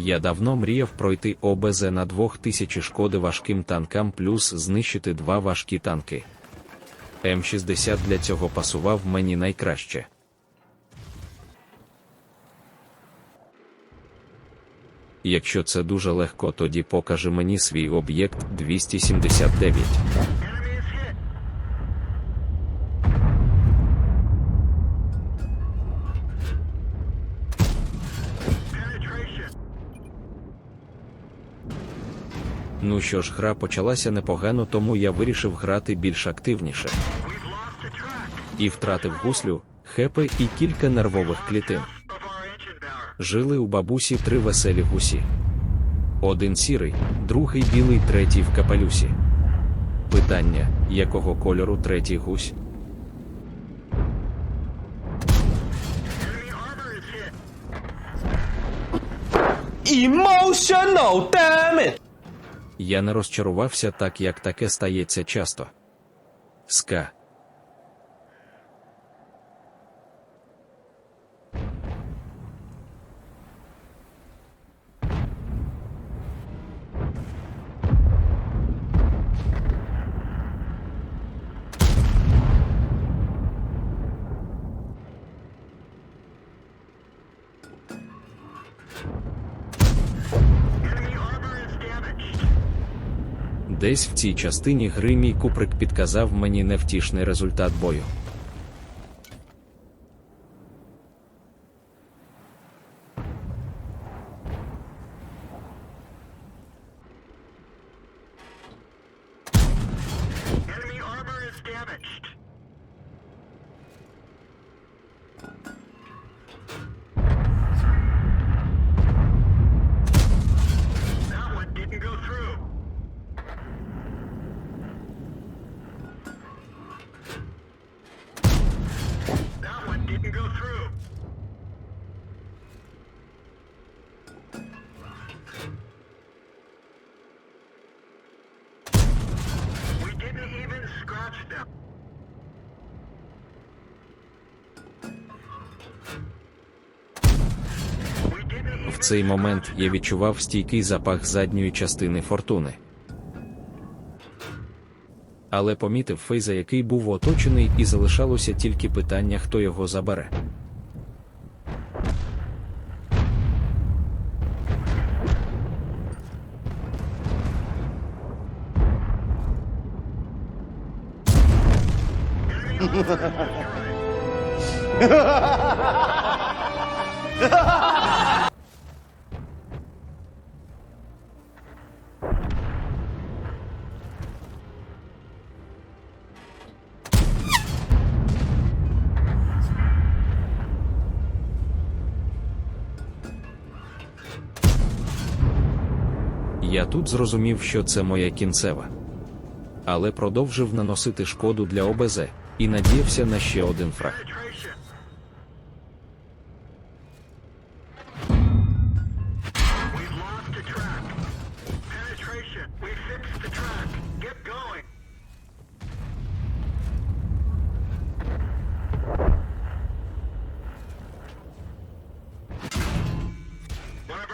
Я давно мріяв пройти ОБЗ на 2000 шкоди важким танкам плюс знищити два важкі танки. М60 для цього пасував мені найкраще. Якщо це дуже легко, тоді покажи мені свій об'єкт 279. Ну що ж, гра почалася непогано, тому я вирішив грати більш активніше. І втратив гуслю, хепи і кілька нервових клітин. Жили у бабусі три веселі гусі. Один сірий, другий білий, третій в капелюсі. Питання, якого кольору третій гусь? Emotional damage! Я не розчарувався так, як таке стається часто. Ска. Десь в цій частині гри мій куприк підказав мені невтішний результат бою. В цей момент я відчував стійкий запах задньої частини фортуни. Але помітив фейза, який був оточений, і залишалося тільки питання, хто його забере. Я тут зрозумів, що це моя кінцева. Але продовжив наносити шкоду для ОБЗ і надіявся на ще один фраг.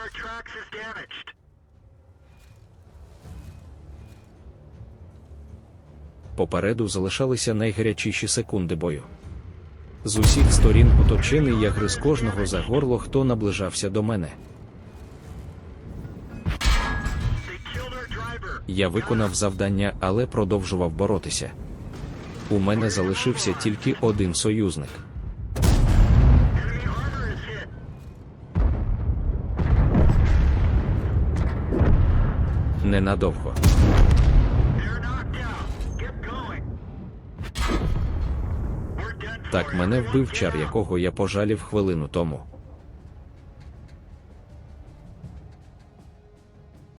our tracks is damaged. Попереду залишалися найгарячіші секунди бою. З усіх сторін оточений я гриз кожного за горло, хто наближався до мене. Я виконав завдання, але продовжував боротися. У мене залишився тільки один союзник. Ненадовго. Так мене вбив чар, якого я пожалів хвилину тому.